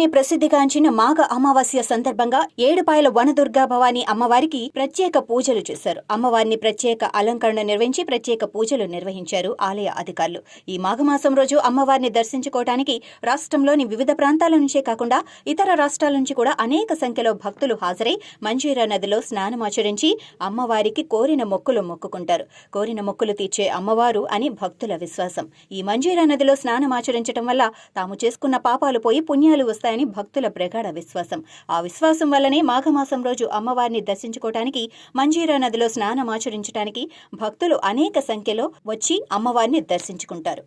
దేశంలోనే ప్రసిద్ధిగాంచిన మాఘ అమావాస్య సందర్భంగా ఏడుపాయల వనదుర్గా భవానీ అమ్మవారికి ప్రత్యేక పూజలు చేశారు. అమ్మవారిని ప్రత్యేక అలంకరణ నిర్వహించి ప్రత్యేక పూజలు నిర్వహించారు ఆలయ అధికారులు. ఈ మాఘమాసం రోజు అమ్మవారిని దర్శించుకోవడానికి రాష్ట్రంలోని వివిధ ప్రాంతాల నుంచే కాకుండా ఇతర రాష్ట్రాల నుంచి కూడా అనేక సంఖ్యలో భక్తులు హాజరై మంజీరా నదిలో స్నానమాచరించి అమ్మవారికి కోరిన మొక్కులు మొక్కుకుంటారు. కోరిన మొక్కులు తీర్చే అమ్మవారు అని భక్తుల విశ్వాసం. ఈ మంజీరా నదిలో స్నానమాచరించడం వల్ల తాము చేసుకున్న పాపాలు పోయి పుణ్యాలు వస్తాయి వస్తాయని భక్తుల ప్రగాఢ విశ్వాసం. ఆ విశ్వాసం వల్లనే మాఘమాసం రోజు అమ్మవారిని దర్శించుకోవటానికి మంజీరా నదిలో స్నానమాచరించడానికి భక్తులు అనేక సంఖ్యలో వచ్చి అమ్మవారిని దర్శించుకుంటారు.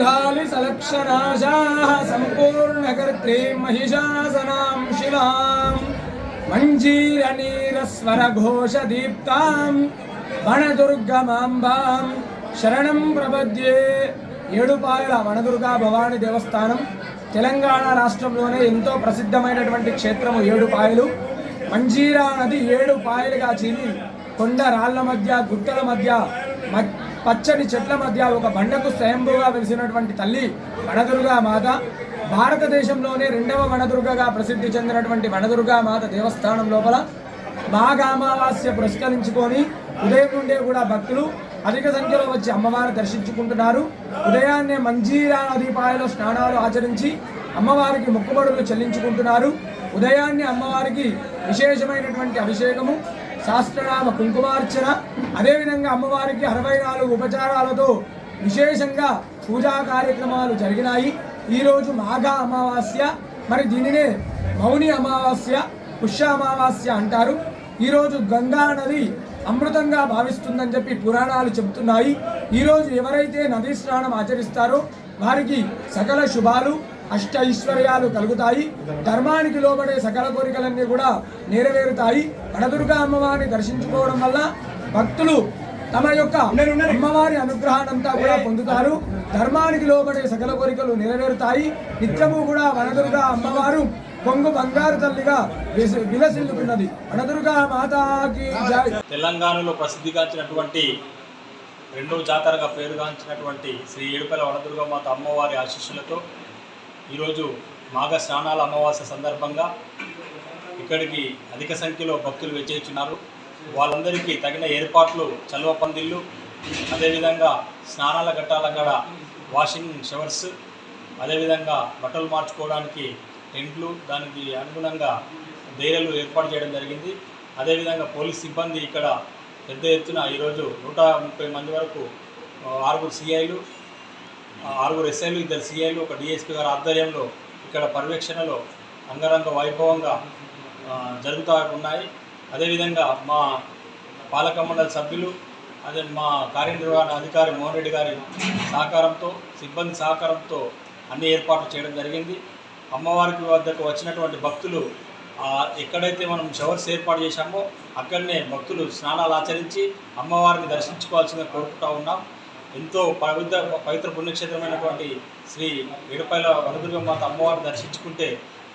ढालि सलक्षनाशाः सम्पूर्णकर्त्री महिषासनां शिवाम् मञ्जीरनीरस्वरघोषदीप्ताम् వనదుర్గమాంబాం శరణం ప్రపద్యే ఏడుపాయల వనదుర్గా భవాని దేవస్థానం తెలంగాణ రాష్ట్రంలోనే ఎంతో ప్రసిద్ధమైనటువంటి క్షేత్రము ఏడుపాయలు మంజీరా నది ఏడు పాయలుగా చీలి కొండ రాళ్ళ మధ్య గుట్టల మధ్య మ- పచ్చని చెట్ల మధ్య ఒక బండకు స్వయంభూగా వెలిసినటువంటి తల్లి వనదుర్గా మాత. భారతదేశంలోనే రెండవ వనదుర్గగా ప్రసిద్ధి చెందినటువంటి వనదుర్గా మాత దేవస్థానం లోపల మాఘామావాస్య పురస్కరించుకొని ఉదయం నుండే కూడా భక్తులు అధిక సంఖ్యలో వచ్చి అమ్మవారిని దర్శించుకుంటున్నారు. ఉదయాన్నే మంజీరా నదీపాయలో స్నానాలు ఆచరించి అమ్మవారికి మొక్కుబడులు చెల్లించుకుంటున్నారు. ఉదయాన్నే అమ్మవారికి విశేషమైనటువంటి అభిషేకము శాస్త్రనామ కుంకుమార్చన అదేవిధంగా అమ్మవారికి అరవై నాలుగు ఉపచారాలతో విశేషంగా పూజా కార్యక్రమాలు జరిగినాయి. ఈరోజు మాఘ అమావాస్య మరి దీనినే మౌని అమావాస్య పుష్య అమావాస్య అంటారు. ఈరోజు గంగా నది అమృతంగా భావిస్తుందని చెప్పి పురాణాలు చెబుతున్నాయి. ఈరోజు ఎవరైతే నదీ స్నానం ఆచరిస్తారో వారికి సకల శుభాలు. అష్ట ఐశ్వర్యాలు కలుగుతాయి. ధర్మానికి లోబడే సకల కోరికలన్నీ కూడా నెరవేరుతాయి. వనదుర్గా అమ్మవారిని దర్శించుకోవడం వల్ల భక్తులు తమ యొక్క అమ్మవారి అనుగ్రహాన్నంతా కూడా పొందుతారు. ధర్మానికి లోబడే సకల కోరికలు నెరవేరుతాయి. నిత్యము కూడా వనదుర్గా అమ్మవారు కొంగు బంగారు తల్లిగా విలసి- విలసిల్లుతున్నది. వనదుర్గా మాతాకి జై. తెలంగాణలో ప్రసిద్ధిగాంచినటువంటి రెండవ జాతరగా పేరుగాంచినటువంటి శ్రీ ఏడుపల వనదుర్గమాత అమ్మవారి ఆశీస్సులతో ఈరోజు మాఘ స్నానాల అమావాస్య సందర్భంగా ఇక్కడికి అధిక సంఖ్యలో భక్తులు వెచ్చేస్తున్నారు. వాళ్ళందరికీ తగిన ఏర్పాట్లు చల్వ పందిళ్ళు అదేవిధంగా స్నానాల ఘట్టాల కాడ వాషింగ్ షవర్స్ అదేవిధంగా బట్టలు మార్చుకోవడానికి టెంట్లు దానికి అనుగుణంగా ధైర్యలు ఏర్పాటు చేయడం జరిగింది. అదేవిధంగా పోలీస్ సిబ్బంది ఇక్కడ పెద్ద ఎత్తున ఈరోజు నూట ముప్పై మంది వరకు ఆరుగురు సిఐలు ఆరుగురు ఎస్ఐలు ఇద్దరు సిఐలు ఒక డిఎస్పీ గారి ఆధ్వర్యంలో ఇక్కడ పర్యవేక్షణలో అంగరంగ వైభవంగా జరుగుతూ ఉన్నాయి. అదేవిధంగా మా పాలక మండలి సభ్యులు అదే మా కార్యనిర్వహణ అధికారి మోహన్ రెడ్డి గారి సహకారంతో సిబ్బంది సహకారంతో అన్ని ఏర్పాట్లు చేయడం జరిగింది. అమ్మవారికి వద్దకు వచ్చినటువంటి భక్తులు ఎక్కడైతే మనం షవర్స్ ఏర్పాటు చేశామో అక్కడనే భక్తులు స్నానాలు ఆచరించి అమ్మవారిని దర్శించుకోవాల్సిందిగా కోరుకుంటా ఉన్నాం. ఎంతో పవిత్ర పవిత్ర పుణ్యక్షేత్రమైనటువంటి శ్రీ ఏడుపాయల వనదుర్గమాత అమ్మవారిని దర్శించుకుంటే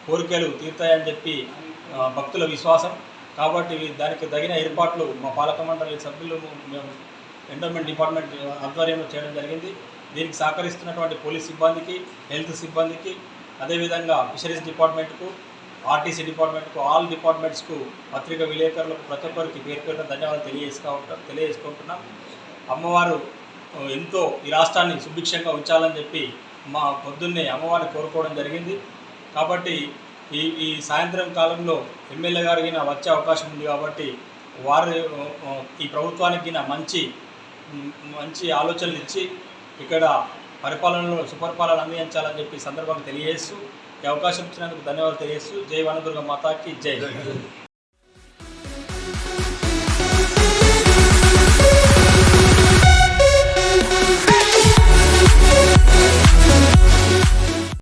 కోరికలు తీరుతాయని చెప్పి భక్తుల విశ్వాసం. కాబట్టి దానికి తగిన ఏర్పాట్లు మా పాలక మండలి సభ్యులు మేము ఎండోమెంట్ డిపార్ట్మెంట్ ఆధ్వర్యంలో చేయడం జరిగింది. దీనికి సహకరిస్తున్నటువంటి పోలీస్ సిబ్బందికి హెల్త్ సిబ్బందికి అదేవిధంగా ఫిషరీస్ డిపార్ట్మెంట్కు ఆర్టీసీ డిపార్ట్మెంట్కు ఆల్ డిపార్ట్మెంట్స్కు పత్రిక విలేకరులకు ప్రతి ఒక్కరికి పేరు పేరున ధన్యవాదాలు తెలియజేసుకో తెలియజేసుకుంటున్నాం. అమ్మవారు ఎంతో ఈ రాష్ట్రాన్ని సుభిక్షంగా ఉంచాలని చెప్పి మా పొద్దున్నే అమ్మవారిని కోరుకోవడం జరిగింది. కాబట్టి ఈ ఈ సాయంత్రం కాలంలో ఎమ్మెల్యే గారికి వచ్చే అవకాశం ఉంది కాబట్టి వారు ఈ ప్రభుత్వానికి మంచి మంచి ఆలోచనలు ఇచ్చి ఇక్కడ పరిపాలనలో సుపరిపాలన అందించాలని చెప్పి సందర్భంగా తెలియజేస్తూ ఈ అవకాశం ఇచ్చినందుకు ధన్యవాదాలు తెలియజేస్తూ జై వనదుర్గ మాతాకి జై.